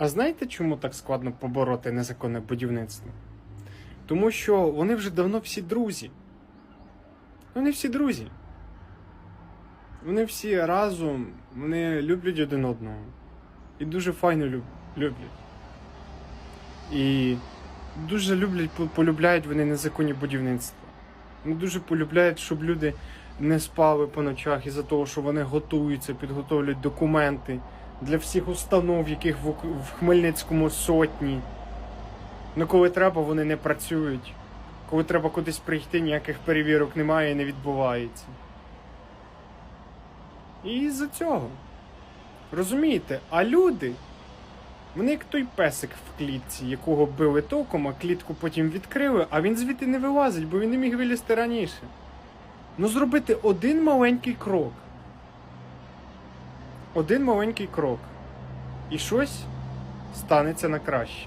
А знаєте, чому так складно побороти незаконне будівництво? Тому що вони вже давно всі друзі. Вони всі друзі. Вони всі разом, вони люблять один одного. І дуже файно люб- люблять. І дуже люблять, полюбляють вони незаконні будівництва. Вони дуже полюбляють, щоб люди не спали по ночах із-за того, що вони готуються, підготовлюють документи для всіх установ, яких в, Хмельницькому сотні. Ну, коли треба, вони не працюють. Коли треба кудись прийти, ніяких перевірок немає і не відбувається. І з-за цього. Розумієте, а люди, вони як той песик в клітці, якого били током, а клітку потім відкрили, а він звідти не вилазить, бо він не міг вилізти раніше. Ну, зробити один маленький крок. Один маленький крок. І щось станеться на краще.